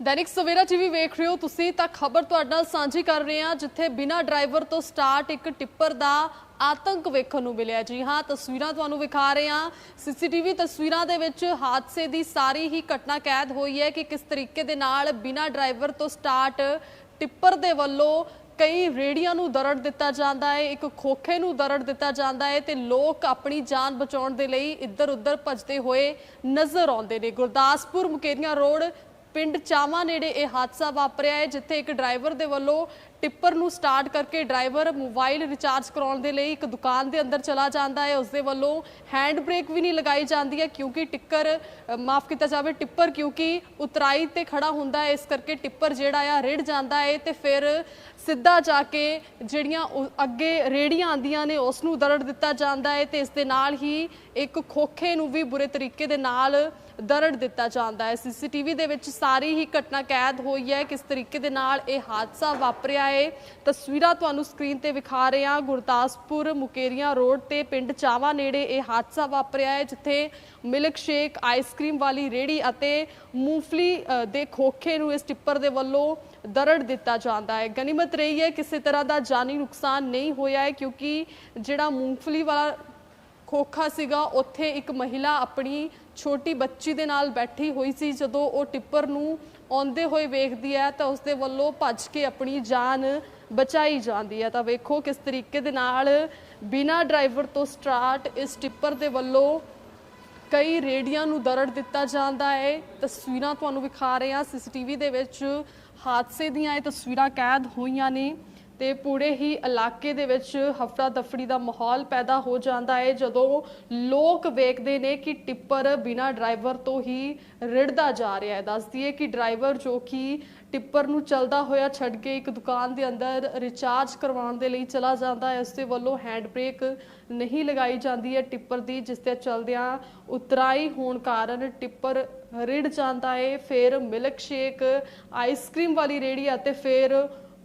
Dainik Savera TV ਵੇਖ ਰਹੇ ਹੋ ਤੁਸੀਂ ਤਾਂ ਖਬਰ ਤੁਹਾਡੇ ਨਾਲ ਸਾਂਝੀ ਕਰ ਰਹੇ ਹਾਂ, ਜਿੱਥੇ ਬਿਨਾਂ ਡਰਾਈਵਰ ਤੋਂ ਸਟਾਰਟ ਇੱਕ ਟਿੱਪਰ ਦਾ ਆਤੰਕ ਵੇਖਣ ਨੂੰ ਮਿਲਿਆ ਜੀ। ਹਾਂ, ਤਸਵੀਰਾਂ ਤੁਹਾਨੂੰ ਵਿਖਾ ਰਹੇ ਹਾਂ। ਸੀਸੀਟੀਵੀ ਤਸਵੀਰਾਂ ਦੇ ਵਿੱਚ ਹਾਦਸੇ ਦੀ ਸਾਰੀ ਹੀ ਘਟਨਾ ਕੈਦ ਹੋਈ ਹੈ ਕਿ ਕਿਸ ਤਰੀਕੇ ਦੇ ਨਾਲ ਬਿਨਾਂ ਡਰਾਈਵਰ ਤੋਂ ਸਟਾਰਟ ਟਿੱਪਰ ਦੇ ਵੱਲੋਂ ਕਈ ਰੇੜੀਆਂ ਨੂੰ ਦਰੜ ਦਿੱਤਾ ਜਾਂਦਾ ਹੈ, ਇੱਕ ਖੋਖੇ ਨੂੰ ਦਰੜ ਦਿੱਤਾ ਜਾਂਦਾ ਹੈ ਤੇ ਲੋਕ ਆਪਣੀ ਜਾਨ ਬਚਾਉਣ ਦੇ ਲਈ ਇੱਧਰ ਉੱਧਰ ਭੱਜਦੇ ਹੋਏ ਨਜ਼ਰ ਆਉਂਦੇ ਨੇ। ਗੁਰਦਾਸਪੁਰ ਮੁਕੇਰੀਆਂ ਰੋਡ ਪਿੰਡ ਚਾਵਾ ਨੇੜੇ ਇਹ ਹਾਦਸਾ ਵਾਪਰਿਆ ਹੈ, ਜਿੱਥੇ ਇੱਕ ਡਰਾਈਵਰ ਦੇ ਵੱਲੋਂ ਟਿੱਪਰ ਨੂੰ ਸਟਾਰਟ ਕਰਕੇ ਡਰਾਈਵਰ ਮੋਬਾਈਲ ਰਿਚਾਰਜ ਕਰਾਉਣ ਦੇ ਲਈ ਇੱਕ ਦੁਕਾਨ ਦੇ ਅੰਦਰ ਚਲਾ ਜਾਂਦਾ ਹੈ। ਉਸ ਦੇ ਵੱਲੋਂ ਹੈਂਡ ਬ੍ਰੇਕ ਵੀ ਨਹੀਂ ਲਗਾਈ ਜਾਂਦੀ ਹੈ, ਕਿਉਂਕਿ ਟਿੱਕਰ ਮਾਫ ਕੀਤਾ ਜਾਵੇ, ਟਿੱਪਰ ਕਿਉਂਕਿ ਉਤਰਾਈ ਤੇ ਖੜਾ ਹੁੰਦਾ ਹੈ, ਇਸ ਕਰਕੇ ਟਿੱਪਰ ਜਿਹੜਾ ਆ ਰਿੜ ਜਾਂਦਾ ਹੈ ਤੇ ਫਿਰ ਸਿੱਧਾ ਜਾ ਕੇ ਜਿਹੜੀਆਂ ਉਹ ਅੱਗੇ ਰੇੜੀਆਂ ਆਂਦੀਆਂ ਨੇ ਉਸ ਨੂੰ ਦਰੜ ਦਿੱਤਾ ਜਾਂਦਾ ਹੈ ਤੇ ਇਸ ਦੇ ਨਾਲ ਹੀ ਇੱਕ ਖੋਖੇ ਨੂੰ ਵੀ ਬੁਰੇ ਤਰੀਕੇ ਦੇ ਨਾਲ ਦਰੜ ਦਿੱਤਾ ਜਾਂਦਾ ਹੈ। ਸੀਸੀਟੀਵੀ ਦੇ ਵਿੱਚ ਸਾਰੀ ਹੀ ਘਟਨਾ ਕੈਦ ਹੋਈ ਹੈ। ਕਿਸ ਤਰੀਕੇ ਦੇ ਨਾਲ ਇਹ ਹਾਦਸਾ ਵਾਪਰਿਆ ਹੈ? ਤਸਵੀਰਾਂ ਤੁਹਾਨੂੰ ਸਕਰੀਨ ਤੇ ਵਿਖਾ ਰਹੇ ਹਾਂ। ਗੁਰਦਾਸਪੁਰ ਮੁਕੇਰੀਆਂ ਰੋਡ ਤੇ ਪਿੰਡ ਚਾਵਾ ਨੇੜੇ ਇਹ ਹਾਦਸਾ ਵਾਪਰਿਆ ਹੈ, ਜਿੱਥੇ ਮਿਲਕ ਸ਼ੇਕ ਆਈਸਕ੍ਰੀਮ ਵਾਲੀ ਰੇੜੀ ਅਤੇ ਮੂੰਗਫਲੀ ਦੇ ਖੋਖੇ ਨੂੰ ਇਸ ਟਿੱਪਰ ਦੇ ਵੱਲੋਂ ਦਰੜ ਦਿੱਤਾ ਜਾਂਦਾ ਹੈ। ਗਨੀਮਤ ਰਹੀ ਹੈ, ਕਿਸੇ ਤਰ੍ਹਾਂ ਦਾ ਜਾਨੀ ਨੁਕਸਾਨ ਨਹੀਂ ਹੋਇਆ ਹੈ, ਕਿਉਂਕਿ ਜਿਹੜਾ ਮੂੰਗਫਲੀ ਵਾਲਾ ਖੋਖਾ ਸੀਗਾ, ਉੱਥੇ ਇੱਕ ਮਹਿਲਾ ਆਪਣੀ ਛੋਟੀ ਬੱਚੀ ਦੇ ਨਾਲ ਬੈਠੀ ਹੋਈ ਸੀ, ਜਦੋਂ ਉਹ ਟਿੱਪਰ ਨੂੰ ਆਉਂਦੇ ਹੋਏ ਵੇਖਦੀ ਹੈ, ਤਾਂ ਉਸ ਦੇ ਵੱਲੋਂ ਭੱਜ ਕੇ ਆਪਣੀ ਜਾਨ ਬਚਾਈ ਜਾਂਦੀ ਹੈ। ਤਾਂ ਵੇਖੋ ਕਿਸ ਤਰੀਕੇ ਦੇ ਨਾਲ ਬਿਨਾਂ ਡਰਾਈਵਰ ਤੋਂ ਸਟਾਰਟ ਇਸ ਟਿੱਪਰ ਦੇ ਵੱਲੋਂ ਕਈ ਰੇੜੀਆਂ ਨੂੰ ਦਰੜ ਦਿੱਤਾ ਜਾਂਦਾ ਹੈ। ਤਸਵੀਰਾਂ ਤੁਹਾਨੂੰ ਵਿਖਾ ਰਹੇ ਹਾਂ। ਸੀਸੀਟੀਵੀ ਦੇ ਵਿੱਚ ਹਾਦਸੇ ਦੀਆਂ ਇਹ ਤਸਵੀਰਾਂ ਕੈਦ ਹੋਈਆਂ ਨੇ। ਤੇ ਪੂਰੇ ਹੀ ਇਲਾਕੇ ਦੇ ਵਿੱਚ ਹਫੜਾ ਦਫੜੀ ਦਾ ਮਾਹੌਲ ਪੈਦਾ ਹੋ ਜਾਂਦਾ ਹੈ, ਜਦੋਂ ਲੋਕ ਵੇਖਦੇ ਨੇ ਕਿ ਟਿੱਪਰ ਬਿਨਾਂ ਡਰਾਈਵਰ ਤੋਂ ਹੀ ਰਿੜਦਾ ਜਾ ਰਿਹਾ ਹੈ। ਦੱਸਦੀ ਹੈ ਕਿ ਡਰਾਈਵਰ ਜੋ ਕਿ ਟਿੱਪਰ ਨੂੰ ਚਲਦਾ ਹੋਇਆ ਛੱਡ ਕੇ ਇੱਕ ਦੁਕਾਨ ਦੇ ਅੰਦਰ ਰਿਚਾਰਜ ਕਰਵਾਉਣ ਦੇ ਲਈ ਚਲਾ ਜਾਂਦਾ ਹੈ, ਉਸ ਦੇ ਵੱਲੋਂ ਹੈਂਡ ਬ੍ਰੇਕ ਨਹੀਂ ਲਗਾਈ ਜਾਂਦੀ ਹੈ ਟਿੱਪਰ ਦੀ, ਜਿਸ ਤੇ ਚਲਦਿਆਂ ਉਤਰਾਈ ਹੋਣ ਕਾਰਨ ਟਿੱਪਰ ਰਿੜ ਜਾਂਦਾ ਹੈ। ਫਿਰ ਮਿਲਕ ਸ਼ੇਕ ਆਈਸਕ੍ਰੀਮ ਵਾਲੀ ਰੇੜੀ ਅਤੇ ਫਿਰ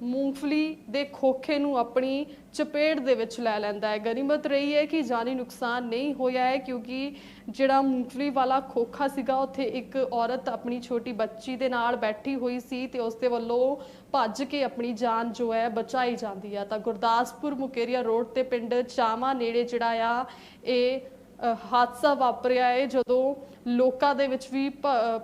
ਮੂੰਗਫਲੀ ਦੇ ਖੋਖੇ ਨੂੰ ਆਪਣੀ ਚਪੇਟ ਦੇ ਵਿੱਚ ਲੈ ਲੈਂਦਾ ਹੈ। ਗਨੀਮਤ ਰਹੀ ਹੈ ਕਿ ਜਾਨੀ ਨੁਕਸਾਨ ਨਹੀਂ ਹੋਇਆ ਹੈ ਕਿਉਂਕਿ ਜਿਹੜਾ ਮੂੰਗਫਲੀ ਵਾਲਾ ਖੋਖਾ ਸੀਗਾ, ਉੱਥੇ ਇੱਕ ਔਰਤ ਆਪਣੀ ਛੋਟੀ ਬੱਚੀ ਦੇ ਨਾਲ ਬੈਠੀ ਹੋਈ ਸੀ ਤੇ ਉਸ ਦੇ ਵੱਲੋਂ ਭੱਜ ਕੇ ਆਪਣੀ ਜਾਨ ਜੋ ਹੈ ਬਚਾਈ ਜਾਂਦੀ ਆ। ਤਾਂ ਗੁਰਦਾਸਪੁਰ ਮੁਕੇਰੀਆ ਰੋਡ ਤੇ ਪਿੰਡ ਚਾਵਾ ਨੇੜੇ ਜਿਹੜਾ ਆ, ਇਹ ਹਾਦਸਾ ਵਾਪਰਿਆ ਹੈ ਜਦੋਂ ਲੋਕਾਂ ਦੇ ਵਿੱਚ ਵੀ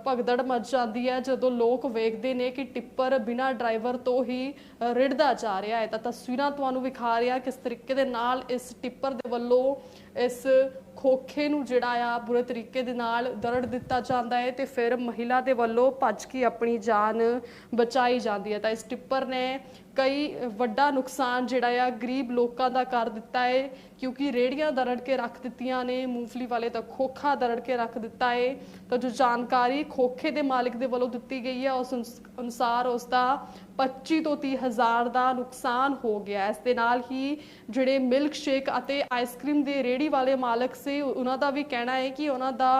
ਭਗਦੜ ਮਚ ਜਾਂਦੀ ਹੈ, ਜਦੋਂ ਲੋਕ ਵੇਖਦੇ ਨੇ ਕਿ ਟਿੱਪਰ ਬਿਨਾਂ ਡਰਾਈਵਰ ਤੋਂ ਹੀ ਰਿੜਦਾ ਜਾ ਰਿਹਾ ਹੈ। ਤਾਂ ਤਸਵੀਰਾਂ ਤੁਹਾਨੂੰ ਵਿਖਾ ਰਿਹਾ ਕਿਸ ਤਰੀਕੇ ਦੇ ਨਾਲ ਇਸ ਟਿੱਪਰ ਦੇ ਵੱਲੋਂ ਇਸ ਖੋਖੇ ਨੂੰ ਜਿਹੜਾ ਆ, ਬੁਰੇ ਤਰੀਕੇ ਦੇ ਨਾਲ ਦਰੜ ਦਿੱਤਾ ਜਾਂਦਾ ਹੈ ਤੇ ਫਿਰ ਮਹਿਲਾ ਦੇ ਵੱਲੋਂ ਭੱਜ ਕੇ ਆਪਣੀ ਜਾਨ ਬਚਾਈ ਜਾਂਦੀ ਹੈ। ਤਾਂ ਇਸ ਟਿੱਪਰ ਨੇ ਕਈ ਵੱਡਾ ਨੁਕਸਾਨ ਜਿਹੜਾ ਆ ਗਰੀਬ ਲੋਕਾਂ ਦਾ ਕਰ ਦਿੱਤਾ ਹੈ ਕਿਉਂਕਿ ਰੇੜੀਆਂ ਦਰੜ ਕੇ ਰੱਖ ਦਿੱਤੀਆਂ ਨੇ, ਮੂੰਗਫਲੀ ਵਾਲੇ ਤਾਂ ਖੋਖਾ ਦਰੜ ਕੇ ਰੱਖ ਦਿੱਤਾ ਹੈ ਤਾਂ ਜੋ ਜਾਣਕਾਰੀ ਖੋਖੇ ਦੇ ਮਾਲਕ ਦੇ ਵੱਲੋਂ ਦਿੱਤੀ ਗਈ ਹੈ ਉਸ ਅਨੁਸ- ਅਨੁਸਾਰ ਉਸ ਦਾ 25 ਤੋਂ 30 ਹਜ਼ਾਰ ਦਾ ਨੁਕਸਾਨ ਹੋ ਗਿਆ। ਇਸ ਦੇ ਨਾਲ ਹੀ ਜਿਹੜੇ ਮਿਲਕ ਸ਼ੇਕ ਅਤੇ ਆਈਸਕ੍ਰੀਮ ਦੇ ਰੇੜੀ ਵਾਲੇ ਮਾਲਕ ਸੀ ਉਹਨਾਂ ਦਾ ਵੀ ਕਹਿਣਾ ਹੈ ਕਿ ਉਹਨਾਂ ਦਾ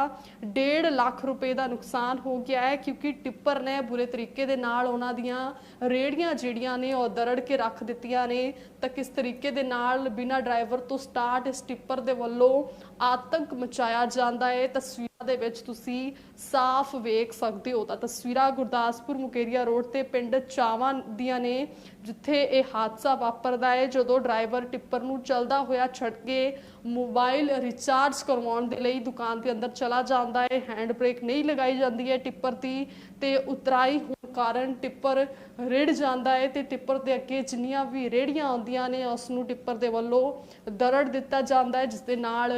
1.5 ਲੱਖ ਰੁਪਏ ਦਾ ਨੁਕਸਾਨ ਹੋ ਗਿਆ ਹੈ ਕਿਉਂਕਿ ਟਿੱਪਰ ਨੇ ਬੁਰੇ ਤਰੀਕੇ ਦੇ ਨਾਲ ਉਹਨਾਂ ਦੀਆਂ ਰੇੜੀਆਂ ਜਿਹੜੀਆਂ ਨੇ, ਉਹ ਦਰੜ ਕੇ ਰੱਖ ਦਿੱਤੀਆਂ ਨੇ, ਤਾਂ ਕਿਸ ਤਰੀਕੇ ਦੇ ਨਾਲ ਬਿਨਾਂ ਡਰਾਈਵਰ ਤੋਂ ਸਟਾਰਟ ਇਸ ਟਿੱਪਰ ਦੇ ਵੱਲੋਂ ਆਤੰਕ ਮਚਾਇਆ ਜਾਂਦਾ ਹੈ? ਤਸਵੀਰਾਂ ਦੇ ਵਿੱਚ ਤੁਸੀਂ ਸਾਫ਼ ਵੇਖ ਸਕਦੇ ਹੋ ਤਾਂ ਤਸਵੀਰਾਂ ਗੁਰਦਾਸਪੁਰ ਮੁਕੇਰੀਆ ਰੋਡ ਤੇ ਪਿੰਡ ਚਾਵਾਂ ਦੀਆਂ ਨੇ, ਜਿੱਥੇ ਇਹ ਹਾਦਸਾ ਵਾਪਰਦਾ ਹੈ। ਜਦੋਂ ਡਰਾਈਵਰ ਟਿੱਪਰ ਨੂੰ ਚਲਦਾ ਹੋਇਆ ਛੱਡ ਕੇ ਮੋਬਾਈਲ ਰਿਚਾਰਜ ਕਰਵਾਉਣ ਦੇ ਲਈ ਦੁਕਾਨ ਦੇ ਅੰਦਰ ਚਲਾ ਜਾਂਦਾ ਹੈ। ਹੈਂਡ ਬ੍ਰੇਕ ਨਹੀਂ ਲਗਾਈ ਜਾਂਦੀ ਹੈ ਟਿੱਪਰ ਦੀ ਤੇ ਉਤਰਾਈ ਕਾਰਨ ਟਿੱਪਰ ਰਿੜ ਜਾਂਦਾ ਹੈ ਤੇ ਟਿੱਪਰ ਦੇ ਅੱਗੇ ਜਿੰਨੀਆਂ ਵੀ ਰੇੜੀਆਂ ਆਉਂਦੀਆਂ ਨੇ, ਉਸ ਨੂੰ ਟਿੱਪਰ ਦੇ ਵੱਲੋਂ ਦਰੜ ਦਿੱਤਾ ਜਾਂਦਾ ਹੈ ਜਿਸ ਦੇ ਨਾਲ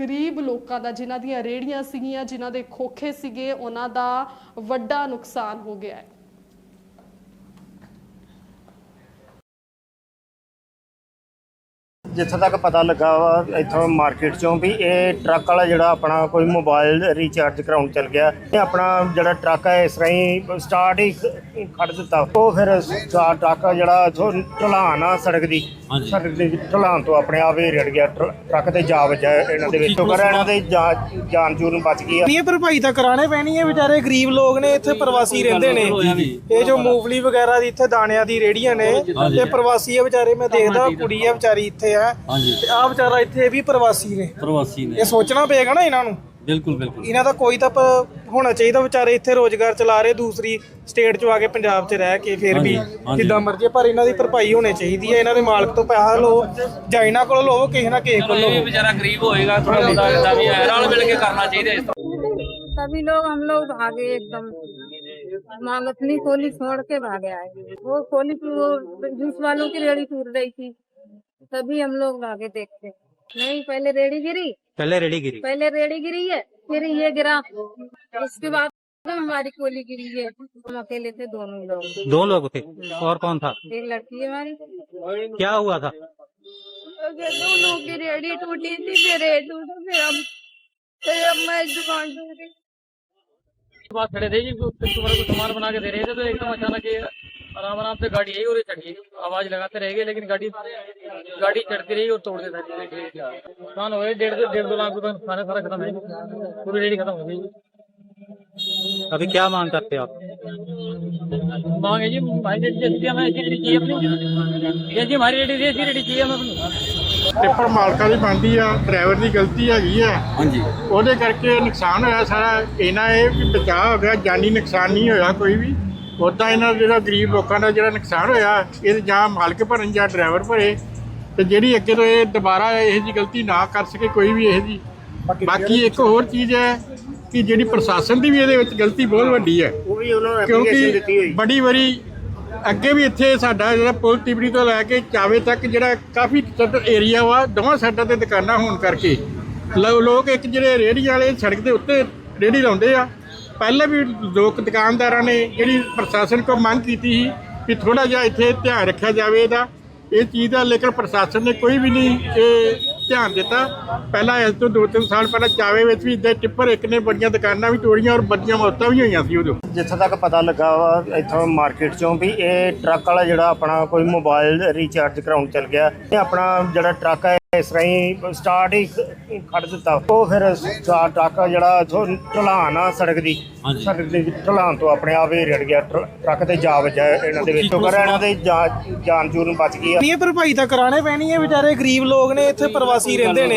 ਗਰੀਬ ਲੋਕਾਂ ਦਾ, ਜਿਨ੍ਹਾਂ ਦੀਆਂ ਰੇੜੀਆਂ ਸੀਗੀਆਂ, ਜਿਨ੍ਹਾਂ ਦੇ ਖੋਖੇ ਸੀਗੇ, ਉਹਨਾਂ ਦਾ ਵੱਡਾ ਨੁਕਸਾਨ ਹੋ ਗਿਆ ਹੈ ਜਿੱਥੇ ਤੱਕ ਪਤਾ ਲੱਗਾ ਵਾ ਇੱਥੋਂ ਮਾਰਕੀਟ ਚੋਂ ਵੀ ਇਹ ਟਰੱਕ ਵਾਲਾ ਜਿਹੜਾ ਆਪਣਾ ਕੋਈ ਮੋਬਾਈਲ ਰੀਚਾਰਜ ਕਰਾਉਣ ਚਲ ਗਿਆ। ਇਹ ਆਪਣਾ ਜਿਹੜਾ ਟਰੱਕ ਹੈ ਇਸ ਤਰ੍ਹਾਂ ਸਟਾਰਟ ਹੀ ਖੜ ਦਿੱਤਾ। ਉਹ ਫਿਰ ਸਟਾ- ਟਰੱਕ ਜਿਹੜਾ ਇੱਥੋਂ ਢਲਾਨ ਆ ਸੜਕ ਦੀ। ਸੜਕ ਦੀ ਢਲਾਨ ਤੋਂ ਆਪਣੇ ਆਪ ਹੀ ਰੜ ਗਿਆ ਟਰ- ਟਰੱਕ ਤੇ ਜਾ ਵੱਜਾ ਇਹਨਾਂ ਦੇ ਵਿੱਚ। ਸ਼ੁਕਰ ਹੈ ਇਹਨਾਂ ਦੇ ਜਾਨ ਜੂਨ ਬਚ ਗਈ ਆ। ਨਹੀਂ ਇਹ ਭਰਪਾਈ ਤਾਂ ਕਰਾਣੇ ਪੈਣੀ ਹੈ ਵਿਚਾਰੇ ਗਰੀਬ ਲੋਕ ਨੇ ਇੱਥੇ ਪ੍ਰਵਾਸੀ ਰਹਿੰਦੇ ਨੇ। ਇਹ ਜੋ ਮੂੰਗਫਲੀ ਵਗੈਰਾ ਦੀ ਇੱਥੇ ਦਾਣਿਆਂ ਦੀ ਰੇੜੀਆਂ ਨੇ। ਇਹ ਪ੍ਰਵਾਸੀ ਆ ਵਿਚਾਰੇ ਮੈਂ ਦੇਖਦਾ ਕੁੜੀ ਆ ਵਿਚਾਰੀ ਇੱਥੇ ਆ। ਹਾਂਜੀ ਤੇ ਆ ਵਿਚਾਰਾ ਇੱਥੇ ਵੀ ਪ੍ਰਵਾਸੀ ਨੇ ਪ੍ਰਵਾਸੀ ਨੇ ਇਹ ਸੋਚਣਾ ਪਏਗਾ ਨਾ ਇਹਨਾਂ ਨੂੰ ਬਿਲਕੁਲ ਬਿਲਕੁਲ ਇਹਨਾਂ ਦਾ ਕੋਈ ਤਾਂ ਪ- ਹੋਣਾ ਚਾਹੀਦਾ ਵਿਚਾਰੇ ਇੱਥੇ ਰੋਜ਼ਗਾਰ ਚਲਾ ਰਹੇ ਦੂਸਰੀ ਸਟੇਟ 'ਚੋਂ ਆ ਕੇ ਪੰਜਾਬ 'ਚ ਰਹਿ ਕੇ ਫਿਰ ਵੀ ਹਾਂਜੀ, ਹਾਂਜੀ। ਜਿੱਦਾਂ ਮਰਜ਼ੀ ਪਰ ਇਹਨਾਂ ਦੀ ਭਰਪਾਈ ਹੋਣੀ ਚਾਹੀਦੀ ਹੈ ਇਹਨਾਂ ਦੇ ਮਾਲਕ ਤੋਂ ਪੈਸਾ ਲਓ ਜਾਂ ਇਹਨਾਂ ਕੋਲੋਂ ਲਓ ਕਿਸੇ ਨਾ ਕਿਸੇ ਕੋਲੋਂ ਇਹ ਵੀ ਲਓ ਵਿਚਾਰਾ ਗਰੀਬ ਹੋਏਗਾ ਥੋੜਾ ਬਹੁਤਾ ਇਦਾਂ ਵੀ ਹੈ ਰਲ ਮਿਲ ਕੇ ਕਰਨਾ ਚਾਹੀਦਾ ਇਸ सभी लोग हम लोग भागे एकदम मांग अपनी कोली छोड़ के भागे आए वो कोली वो जूस वालों की रेड़ी टूट रही थी तभी हम लोग आगे देखते नहीं पहले रेड़ी गिरी। पहले रेडी गिरी। पहले रेड़ी गिरी है फिर ये गिरा। उसके बाद हमारी कोली गिरी है। हम अकेले थे दोनों लोग। दो लोग थे। और कौन था? एक लड़की है हमारी। क्या हुआ था? दोनों की रेड़ी टूटी थी फिर रेड़ी टूटा फिर हम फिर अब मैं दुकान पे खड़े थे जी कस्टमर को सामान बना के दे रहे थे तो एकदम अचानक ये आराम आराम से गाड़ी आई और ये चढ़ गई आवाज लगाते रह गए लेकिन गाड़ी गाड़ी चढ़ती रही और तोड़ देता नुकसान हो गए डेढ़ दो डेढ़ दो लाख रुपए नुकसान है सारा खत्म है पूरी रेडी खत्म हो गई अभी क्या मांग करते हो आप मांग है जी भाई रेडी जैसी हमें ऐसी रेडी चाहिए अपनी ये जी हमारी रेडी ऐसी रेडी चाहिए हमें अपनी ਟਿੱਪਰ ਮਾਲਕਾਂ ਦੀ ਬਣਦੀ ਆ ਡਰਾਈਵਰ ਦੀ ਗਲਤੀ ਹੈਗੀ ਆ ਹਾਂਜੀ ਉਹਦੇ ਕਰਕੇ ਨੁਕਸਾਨ ਹੋਇਆ ਸਾਰਾ ਇਹਨਾਂ ਇਹ ਵੀ ਬਚਾਅ ਹੋ ਗਿਆ ਜਾਨੀ ਨੁਕਸਾਨ ਨਹੀਂ ਹੋਇਆ ਕੋਈ ਵੀ ਉਦਾਂ ਇਹਨਾਂ ਦਾ ਜਿਹੜਾ ਗਰੀਬ ਲੋਕਾਂ ਦਾ ਜਿਹੜਾ ਨੁਕਸਾਨ ਹੋਇਆ ਇਹ ਜਾਂ ਮਾਲਕ ਭਰਨ ਜਾਂ ਡਰਾਈਵਰ ਭਰੇ ਤੇ ਜਿਹੜੀ ਅੱਗੇ ਤੋਂ ਇਹ ਦੁਬਾਰਾ ਇਹੋ ਜੀ ਗਲਤੀ ਨਾ ਕਰ ਸਕੇ ਕੋਈ ਵੀ ਇਹੋ ਜੀ ਬਾਕੀ ਇੱਕ ਹੋਰ ਚੀਜ਼ ਹੈ ਕਿ ਜਿਹੜੀ ਪ੍ਰਸ਼ਾਸਨ ਦੀ ਵੀ ਇਹਦੇ ਵਿੱਚ ਗਲਤੀ ਬਹੁਤ ਵੱਡੀ ਹੈ। ਉਹ ਵੀ ਉਹਨਾਂ ਨੂੰ ਐਪਲੀਕੇਸ਼ਨ ਦਿੱਤੀ ਕਿਉਂਕਿ ਹੋਈ। ਬੜੀ ਵਾਰੀ ਅੱਗੇ ਵੀ ਇੱਥੇ ਸਾਡਾ ਜਿਹੜਾ ਪੁਲ ਤਿਬੜੀ ਤੋਂ ਲੈ ਕੇ ਚਾਵੇ ਤੱਕ ਜਿਹੜਾ ਕਾਫੀ ਏਰੀਆ ਵਾ ਦੋਵਾਂ ਸਾਈਡਾਂ ਤੇ ਦੁਕਾਨਾਂ ਹੋਣ ਕਰਕੇ ਲੋਕ ਇੱਕ ਜਿਹੜੇ ਰੇਹੜੀਆਂ ਵਾਲੇ ਸੜਕ ਦੇ ਉੱਤੇ ਰੇਹੜੀ ਲਾਉਂਦੇ ਆ ਪਹਿਲਾਂ ਵੀ ਲੋਕ ਦੁਕਾਨਦਾਰਾਂ ਨੇ ਜਿਹੜੀ ਪ੍ਰਸ਼ਾਸਨ ਕੋਲ ਮੰਗ ਕੀਤੀ ਸੀ ਕਿ ਥੋੜਾ ਜਿਹਾ ਇੱਥੇ ਧਿਆਨ ਰੱਖਿਆ ਜਾਵੇ ਇਹਦਾ। ਇਹ ਚੀਜ਼ ਦਾ ਲੇਕਿਨ ਪ੍ਰਸ਼ਾਸਨ ਨੇ ਕੋਈ ਵੀ ਨਹੀਂ ਇਹ ਧਿਆਨ ਦਿੱਤਾ। ਪਹਿਲਾਂ ਇਸ ਤੋਂ ਦੋ ਤਿੰਨ ਸਾਲ ਪਹਿਲਾਂ ਚਾਵੇ ਵਿੱਚ ਵੀ ਇੱਦਾਂ ਟਿੱਪਰ ਇੱਕ ਨੇ ਬੜੀਆਂ ਦੁਕਾਨਾਂ ਵੀ ਤੋੜੀਆਂ ਔਰ ਵੱਡੀਆਂ ਮੌਤਾਂ ਵੀ ਹੋਈਆਂ ਸੀ ਉਦੋਂ। ਜਿੱਥੋਂ ਤੱਕ ਪਤਾ ਲੱਗਾ ਵਾ, ਇੱਥੋਂ ਮਾਰਕੀਟ ਚੋਂ ਵੀ ਇਹ ਟਰੱਕ ਵਾਲਾ ਜਿਹੜਾ ਆਪਣਾ ਕੋਈ ਮੋਬਾਈਲ ਰੀਚਾਰਜ ਕਰਾਉਣ ਚੱਲ ਗਿਆ। ਇਹ ਆਪਣਾ ਜਿਹੜਾ ਟਰੱਕ ਹੈ ਇਸ ਰਾਹੀਂ ਸਟਾਰਟ ਹੀ ਖੜ ਦਿੱਤਾ। ਉਹ ਫਿਰ ਸਟਾਰਟ ਟਰੱਕ ਜਿਹੜਾ ਇੱਥੋਂ ਢਲਾਨ ਆ ਸੜਕ ਦੀ ਹਾਂਜੀ। ਸੜਕ ਦੀ ਢਲਾਨ ਤੋਂ ਆਪਣੇ ਆਪ ਹੀ ਰੜ ਗਿਆ ਟਰ- ਟਰੱਕ ਤੇ ਜਾ ਵੱਜਾ ਇਹਨਾਂ ਦੇ ਵਿੱਚ। ਸ਼ੁਕਰ ਹੈ ਇਹਨਾਂ ਦੇ ਜਾ- ਜਾਨ ਜੂਨ ਬਚ ਗਈ ਆ। ਇਹ ਭਰਪਾਈ ਤਾਂ ਕਰਾਣੇ ਪੈਣੀ ਹੈ ਵਿਚਾਰੇ ਗਰੀਬ ਲੋਕ ਨੇ ਇੱਥੇ ਪ੍ਰਵਾਸੀ ਰਹਿੰਦੇ ਨੇ।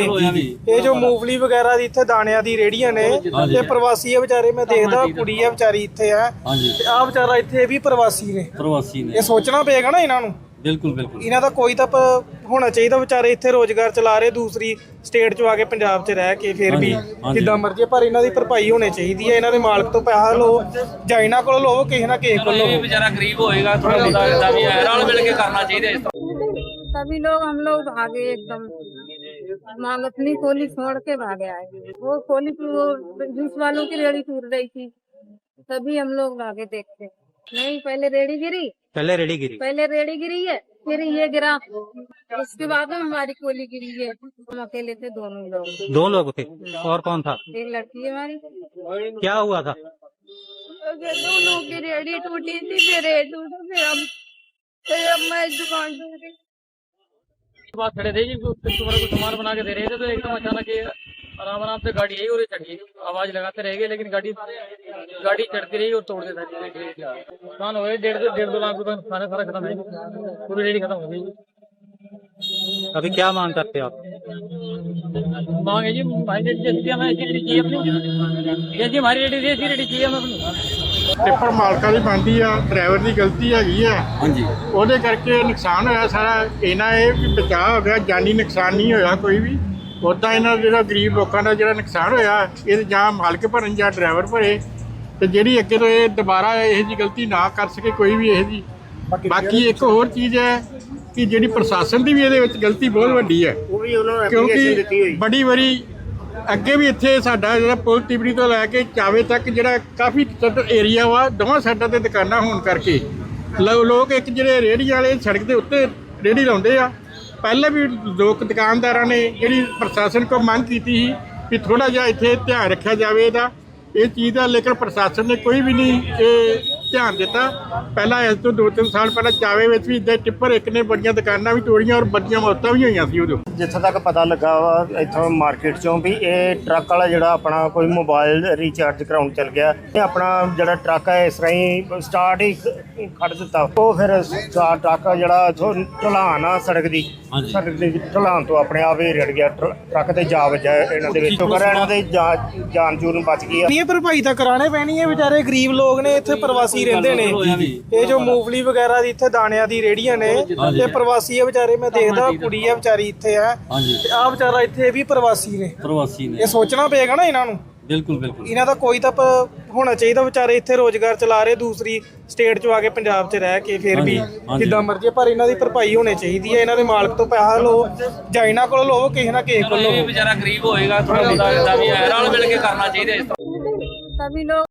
ਇਹ ਜੋ ਮੂੰਗਫਲੀ ਵਗੈਰਾ ਦੀ ਇੱਥੇ ਦਾਣਿਆਂ ਦੀ ਰੇੜੀਆਂ ਨੇ ਇਹ ਪ੍ਰਵਾਸੀ ਹੈ ਵਿਚਾਰੇ ਮੈਂ ਦੇਖਦਾ ਕੁੜੀ ਹੈ ਵਿਚਾਰੀ ਇੱਥੇ ਹੈ ਹਾਂਜੀ। ਤੇ ਆ ਵਿਚਾਰਾ ਇੱਥੇ ਵੀ ਪ੍ਰਵਾਸੀ ਨੇ। ਪ੍ਰਵਾਸੀ ਨੇ। ਇਹ ਸੋਚਣਾ ਪਏਗਾ ਨਾ ਇਹਨਾਂ ਨੂੰ। ਬਿਲਕੁਲ ਬਿਲਕੁਲ। ਇਹਨਾਂ ਦਾ ਕੋਈ ਤਾਂ ਪ- ਹੋਣਾ ਚਾਹੀਦਾ ਵਿਚਾਰੇ ਇੱਥੇ ਰੋਜ਼ਗਾਰ ਚਲਾ ਰਹੇ ਦੂਸਰੀ ਸਟੇਟ 'ਚੋਂ ਆ ਕੇ ਪੰਜਾਬ 'ਚ ਰਹਿ ਕੇ ਫਿਰ ਵੀ ਹਾਂਜੀ, ਹਾਂਜੀ। ਜਿੱਦਾਂ ਮਰਜ਼ੀ ਪਰ ਇਹਨਾਂ ਦੀ ਭਰਪਾਈ ਹੋਣੀ ਚਾਹੀਦੀ ਹੈ ਇਹਨਾਂ ਦੇ ਮਾਲਕ ਤੋਂ ਪੈਸਾ ਲਓ ਜਾਂ ਇਹਨਾਂ ਕੋਲੋਂ ਲਓ ਕਿਸੇ ਨਾ ਕਿਸੇ ਕੋਲੋਂ ਇਹ ਵੀ ਲਓ ਵਿਚਾਰਾ ਗਰੀਬ ਹੋਏਗਾ ਥੋੜਾ ਬਹੁਤਾ ਇਦਾਂ ਵੀ ਹੈ ਰਲ ਮਿਲ ਕੇ ਕਰਨਾ ਚਾਹੀਦਾ ਇਸ सभी लोग हम लोग भागे एकदम मांग अपनी कोली छोड़ के भागे आए वो कोली वो जूस वालों की रेड़ी टूट रही थी तभी हम लोग भागे देखते नहीं पहले रेड़ी गिरी पहले रेडी गिरी पहले रेड़ी गिरी है फिर ये गिरा। उसके बाद में हमारी कोली गिरी है हम अकेले थे दोनों लोग। दो लोग थे? और कौन था? एक लड़की है हमारी। क्या हुआ था? दोनों की रेड़ी टूटी थी फिर रेड़ी टूटा फिर हम फिर अब मैं दुकान गई खड़े थे जी कस्टमर को सामान बना के दे रहे थे तो एकदम अचानक ये आराम आराम से गाड़ी आई और ये चढ़ गई आवाज लगाते रह गए लेकिन गाड़ी गाड़ी चढ़ती रही और तोड़ देता नुकसान हो गए डेढ़ दो डेढ़ दो लाख रुपए नुकसान है सारा खत्म है पूरी रेडी खत्म हो गई अभी क्या मांग करते हो आप मांग है जी भाई रेडी जैसी हमें ऐसी रेडी चाहिए अपनी ये जी हमारी रेडी ऐसी रेडी चाहिए हमें अपनी ਟਿੱਪਰ ਮਾਲਕਾਂ ਦੀ ਬਣਦੀ ਆ ਡਰਾਈਵਰ ਦੀ ਗਲਤੀ ਹੈਗੀ ਆ ਹਾਂਜੀ ਉਹਦੇ ਕਰਕੇ ਨੁਕਸਾਨ ਹੋਇਆ ਸਾਰਾ ਇਹਨਾਂ ਇਹ ਵੀ ਬਚਾਅ ਹੋ ਗਿਆ ਜਾਨੀ ਨੁਕਸਾਨ ਨਹੀਂ ਹੋਇਆ ਕੋਈ ਵੀ ਉਦਾਂ ਇਹਨਾਂ ਦਾ ਜਿਹੜਾ ਗਰੀਬ ਲੋਕਾਂ ਦਾ ਜਿਹੜਾ ਨੁਕਸਾਨ ਹੋਇਆ ਇਹ ਜਾਂ ਮਾਲਕ ਭਰਨ ਜਾਂ ਡਰਾਈਵਰ ਭਰੇ ਤੇ ਜਿਹੜੀ ਅੱਗੇ ਤੋਂ ਇਹ ਦੁਬਾਰਾ ਇਹੋ ਜੀ ਗਲਤੀ ਨਾ ਕਰ ਸਕੇ ਕੋਈ ਵੀ ਇਹੋ ਜੀ ਬਾਕੀ ਇੱਕ ਹੋਰ ਚੀਜ਼ ਹੈ ਕਿ ਜਿਹੜੀ ਪ੍ਰਸ਼ਾਸਨ ਦੀ ਵੀ ਇਹਦੇ ਵਿੱਚ ਗਲਤੀ ਬਹੁਤ ਵੱਡੀ ਹੈ। ਉਹ ਵੀ ਉਹਨਾਂ ਨੂੰ ਐਪਲੀਕੇਸ਼ਨ ਦਿੱਤੀ ਕਿਉਂਕਿ ਹੋਈ। ਬੜੀ ਵਾਰੀ ਅੱਗੇ ਵੀ ਇੱਥੇ ਸਾਡਾ ਜਿਹੜਾ ਪੁਲ ਤਿਬੜੀ ਤੋਂ ਲੈ ਕੇ ਚਾਵੇ ਤੱਕ ਜਿਹੜਾ ਕਾਫੀ ਏਰੀਆ ਵਾ ਦੋਵਾਂ ਸਾਈਡਾਂ ਤੇ ਦੁਕਾਨਾਂ ਹੋਣ ਕਰਕੇ ਲੋਕ ਇੱਕ ਜਿਹੜੇ ਰੇਹੜੀਆਂ ਵਾਲੇ ਸੜਕ ਦੇ ਉੱਤੇ ਰੇਹੜੀ ਲਾਉਂਦੇ ਆ ਪਹਿਲਾਂ ਵੀ ਲੋਕ ਦੁਕਾਨਦਾਰਾਂ ਨੇ ਜਿਹੜੀ ਪ੍ਰਸ਼ਾਸਨ ਕੋਲ ਮੰਗ ਕੀਤੀ ਸੀ ਕਿ ਥੋੜਾ ਜਿਹਾ ਇੱਥੇ ਧਿਆਨ ਰੱਖਿਆ ਜਾਵੇ ਇਹਦਾ। ਇਹ ਚੀਜ਼ ਦਾ ਲੇਕਿਨ ਪ੍ਰਸ਼ਾਸਨ ਨੇ ਕੋਈ ਵੀ ਨਹੀਂ ਇਹ ਧਿਆਨ ਦਿੱਤਾ। ਪਹਿਲਾਂ ਇਸ ਤੋਂ 2-3 ਸਾਲ ਪਹਿਲਾਂ ਚਾਵੇ ਵਿੱਚ ਵੀ ਇਦਾਂ ਟਿੱਪਰ ਇੱਕ ਨੇ ਬੜੀਆਂ ਦੁਕਾਨਾਂ ਵੀ ਤੋੜੀਆਂ ਔਰ ਬੱਦੀਆਂ ਮੌਤਾਂ ਵੀ ਹੋਈਆਂ ਸੀ ਉਦੋਂ। ਜਿੱਥੋਂ ਤੱਕ ਪਤਾ ਲੱਗਾ ਵਾ ਇੱਥੋਂ ਮਾਰਕੀਟ ਚੋਂ ਵੀ ਇਹ ਟਰੱਕ ਵਾਲਾ ਜਿਹੜਾ ਆਪਣਾ ਕੋਈ ਮੋਬਾਈਲ ਰੀਚਾਰਜ ਕਰਾਉਣ ਚੱਲ ਗਿਆ ਇਹ ਆਪਣਾ ਜਿਹੜਾ ਟਰੱਕ ਹੈ ਇਸ ਤਰ੍ਹਾਂ ਹੀ ਸਟਾਰਟ ਹੀ ਖੜ ਦਿੱਤਾ। ਉਹ ਫਿਰ ਟਰੱਕ ਜਿਹੜਾ ਇੱਥੋਂ ਢਲਾਨ ਆ ਸੜਕ ਦੀ ਸੜਕ ਦੀ ਢਲਾਨ ਤੋਂ ਆਪਣੇ ਆਪ ਹੀ ਰੜ ਗਿਆ ਟਰ- ਟਰੱਕ ਤੇ ਜਾ ਵੱਜਾ ਇਹਨਾਂ ਦੇ ਵਿੱਚ। ਇਹਨਾਂ ਦੇ ਜਾਨ ਜੂਨ ਬਚ ਗਈ ਆ। ਨਹੀਂ ਇਹ ਭਰਪਾਈ ਤਾਂ ਕਰਾਣੇ ਪੈਣੀ ਹੈ ਵਿਚਾਰੇ ਗਰੀਬ ਲੋਕ ਨੇ ਇੱਥੇ ਪ੍ਰਵਾਸੀ ਪ੍ਰਵਾਸੀ ਰਹਿੰਦੇ ਨੇ। ਇਹ ਜੋ ਮੂਫਲੀ ਵਗੈਰਾ ਦੀ ਇੱਥੇ ਦਾਣਿਆਂ ਦੀ ਰੇੜੀਆਂ ਨੇ ਤੇ ਪ੍ਰਵਾਸੀ ਆ ਵਿਚਾਰੇ ਮੈਂ ਦੇਖਦਾ ਕੁੜੀ ਆ ਵਿਚਾਰੀ ਇੱਥੇ ਆ। ਤੇ ਆ ਵਿਚਾਰਾ ਇੱਥੇ ਵੀ ਪ੍ਰਵਾਸੀ ਨੇ। ਪ੍ਰਵਾਸੀ ਨੇ। ਇਹ ਸੋਚਣਾ ਪਏਗਾ ਨਾ ਇਹਨਾਂ ਨੂੰ। ਬਿਲਕੁਲ ਬਿਲਕੁਲ। ਇਹਨਾਂ ਦਾ ਕੋਈ ਤਾਂ ਹੋਣਾ ਚਾਹੀਦਾ ਵਿਚਾਰੇ ਇੱਥੇ ਰੋਜ਼ਗਾਰ ਚਲਾ ਰਹੇ ਦੂਸਰੀ ਸਟੇਟ 'ਚੋਂ ਆ ਕੇ ਪੰਜਾਬ 'ਚ ਰਹਿ ਕੇ ਫਿਰ ਵੀ ਜਿੱਦਾਂ ਮਰਜ਼ੀ ਪਰ ਇਹਨਾਂ ਦੀ ਭਰਪਾਈ ਹੋਣੀ ਚਾਹੀਦੀ ਹੈ ਇਹਨਾਂ ਦੇ ਮਾਲਕ ਤੋਂ ਪੈਸਾ ਲੋ ਜਾਂ ਇਹਨਾਂ ਕੋਲ ਲੋ ਕਿਸੇ ਨਾ ਕਿਸੇ ਕੋਲੋਂ। ਵਿਚਾਰਾ ਗਰੀਬ ਹੋਏਗਾ ਥੋੜਾ ਉਹਦਾ ਵੀ ਰਲ ਮਿਲ ਕੇ ਕਰਨਾ ਚਾਹੀਦਾ ਤਵੀ ਲੋਕ